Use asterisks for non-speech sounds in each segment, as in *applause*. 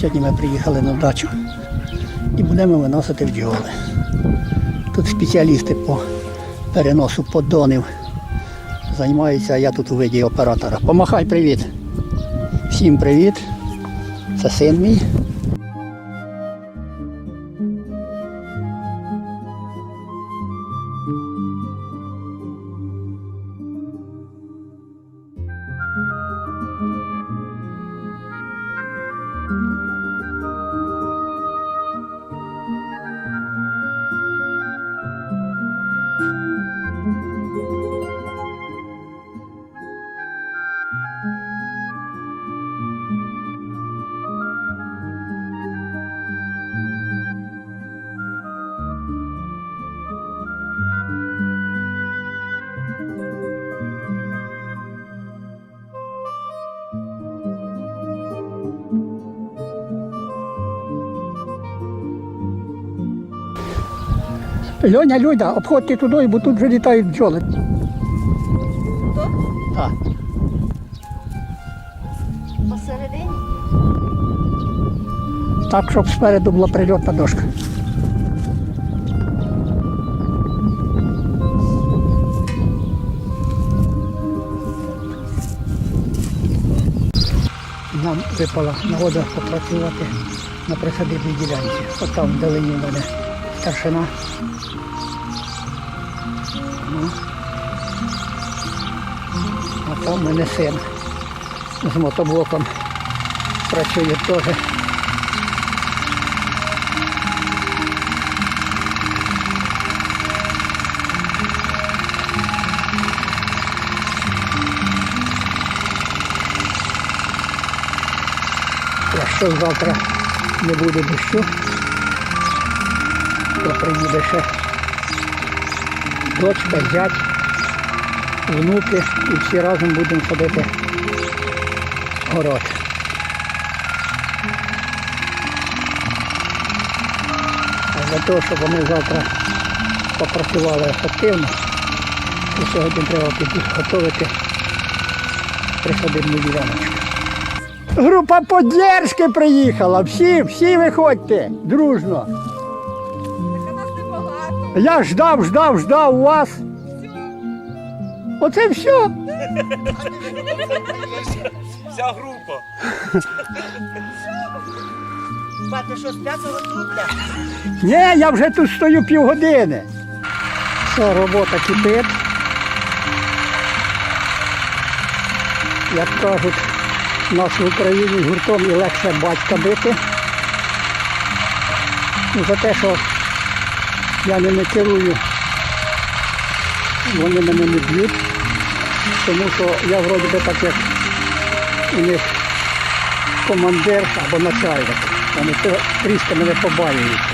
Сьогодні ми приїхали на дачу і будемо виносити бджоли. Тут спеціалісти по переносу поддонів займаються, а я тут у виді оператора. Помахай привіт. Всім привіт. Це син мій. Льоня, Люда, обходьте туди, бо тут вже літають бджоли. Так. Посередині? Так, щоб спереду була прильотна дошка. Нам випала нагода попрацювати на присадибній ділянці. От там вдалині мене старшина. Ну. А там мене син з мотоблоком працює теж. Якщо завтра не буде дощу, то приїде ще дочка, зять, внуки і всі разом будемо ходити в город. А для того, щоб вони завтра попрацювали ефективно, то сьогодні треба підготовити присадибну діляночку. Група поддержки приїхала. Всі, всі виходьте дружно. Я ждав, ждав, ждав вас. Оце все. Вся група. Бати, що з п'ятого тут? Ні, я вже тут стою півгодини. Все, робота кипить. Як кажуть, у нас в Україні гуртом і легше батька бити. Ну, за те, що я ними керую, вони мене не б'ють, тому що я вроді би так як у них командир або начальник. Вони трішки мене побаюються.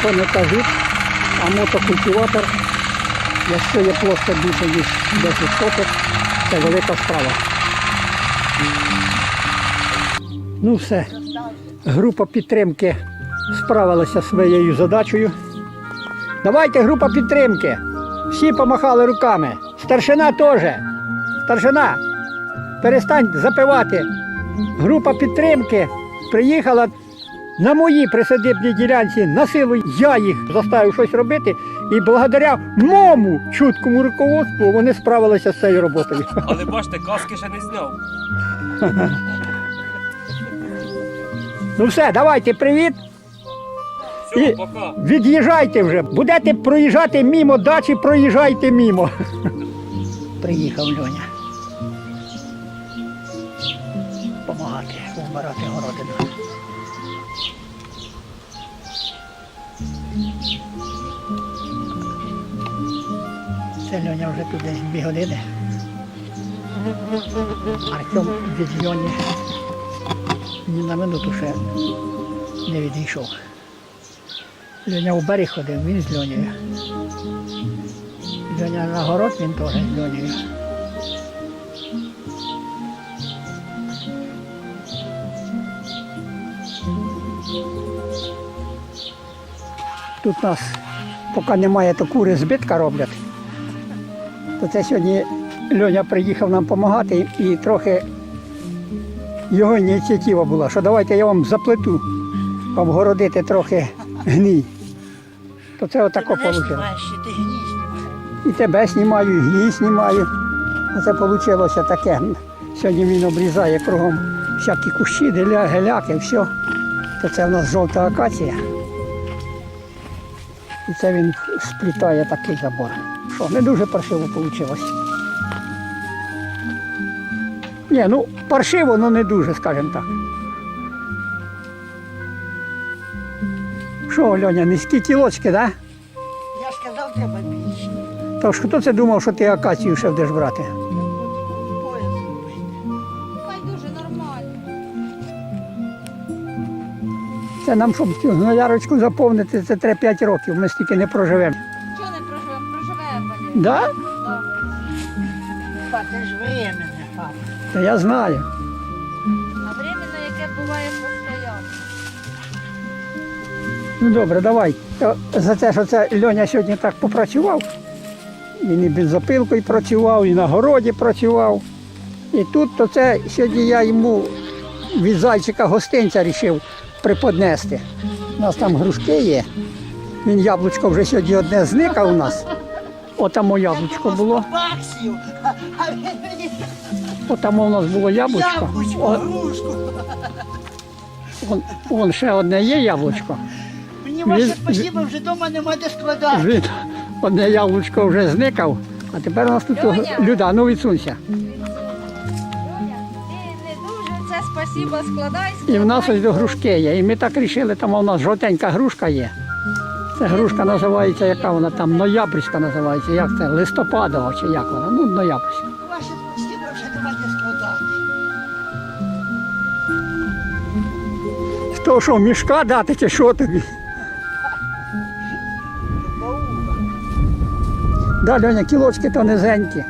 Що не кажуть, а мотокультиватор, якщо є площа більше ніж 10 соток, це велика справа. Ну все, група підтримки справилася своєю задачею. Давайте група підтримки. Всі помахали руками. Старшина теж. Старшина, перестань запивати. Група підтримки приїхала на моїй присадибній ділянці. На силу я їх заставив щось робити. І благодаря моєму чуткому руководству вони справилися з цією роботою. *laughs* Але бачите, каски ще не зняв. Ну все, давайте привіт. Все, І- пока. Від'їжджайте вже. Будете проїжджати мімо дачі, проїжджайте мімо. Приїхав Льоня. Помагати вбирати городину. Це Льоня вже тут десь дві години. Артем від Льоні ні на минуту ще не відійшов. Льоня у берег ходив, він з Льонею. Льоня на город, він теж з Льонею. Тут нас, поки немає, то кури збитка роблять. То це сьогодні Льоня приїхав нам допомагати і трохи його ініціатива була, що давайте я вам заплету, обгородити трохи гній. То це отако вийшло. І тебе знімаю, і гній знімаю. А це вийшло таке. Сьогодні він обрізає кругом всякі кущі, геляки, все. То це в нас жовта акація. І це він сплітає такий забор. Що, не дуже паршиво вийшло. Ні, ну паршиво, але не дуже, скажімо так. Що, Льоня, низькі тілочки, так? Да? Я ж казав, треба більше. Тож хто це думав, що ти акацію ще будеш брати? Це нам, щоб цю гноярочку заповнити, це треба 5 років, ми стільки не проживемо. Да? Да. Це ж временне, папа. Та я знаю. А временно, яке буває постійно. Ну добре, давай. За те, що це Льоня сьогодні так попрацював. Він і бензопилкою працював, і на городі працював. І тут, то це сьогодні я йому від зайчика гостинця вирішив приподнести. У нас там грушки є. Він яблучко вже сьогодні одне зникав у нас. Отамо яблучко було. Баксів, а- а він мені Отамо у нас було яблучко. яблучко, О, грушку. Вон, вон ще одне є яблучко. Мені ваше спасибо, вже вдома нема де складати. Він, одне яблучко вже зникав, а тепер у нас тут Льоня. люда, ну відсунься. Льоня, ти не дуже це спасіба складай. І в нас ось до грушки є. І ми так вирішили, там у нас жовтенька грушка є. Це грушка називається, яка вона там, ноябрьська називається, як це, листопадова чи як вона, ну ноябрьська. Спасибо, вже нема де складати. То що, мішка дати чи що тобі? Да, Льоня, кілочки то низенькі.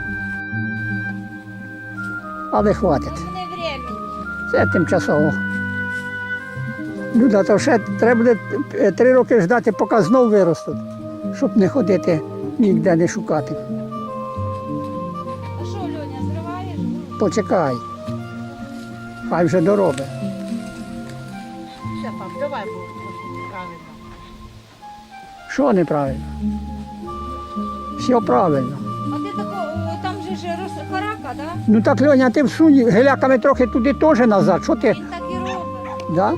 Але хватить. Не. Це тимчасово. Люда, то ще треба буде е, три роки ждати, поки знов виростуть, щоб не ходити ніде не шукати. А що, Льоня, зриваєш? Почекай. Хай вже доробить. Все, пап, давай правильно. Що неправильно? Все правильно. А ти тако, о, там же ж харака, да? Ну так, Льоня, ти всунь геляками трохи туди теж назад. Що ти? Він так і робить. Да?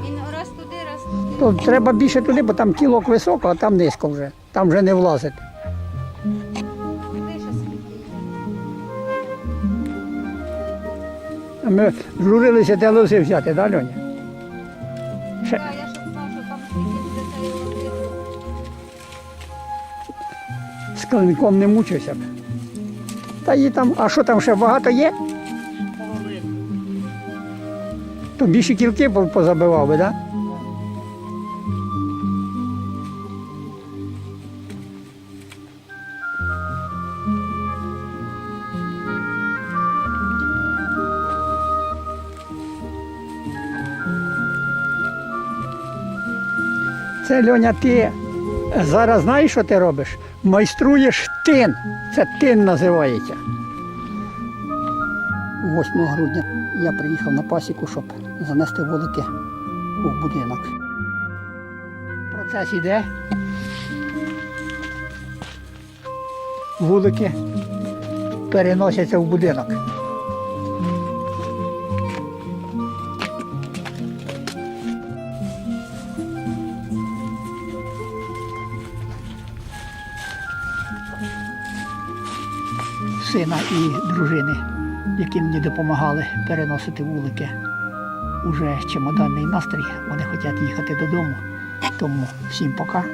То треба більше туди, бо там кілок високо, а там низько вже. Там вже не влазить. Ми журилися, де лози взяти, да, Льоня? Ще, з клинком не мучився б. Та її там, а що там ще багато є? То більше кілки позабивав би, так? Да? Це Льоня, ти зараз знаєш, що ти робиш? Майструєш тин. Це тин називається. 8 грудня я приїхав на пасіку, щоб занести вулики у будинок. Процес іде. Вулики переносяться в будинок. Сина і дружини, які мені допомагали переносити вулики. Уже чемоданний настрій, вони хочуть їхати додому. Тому всім пока.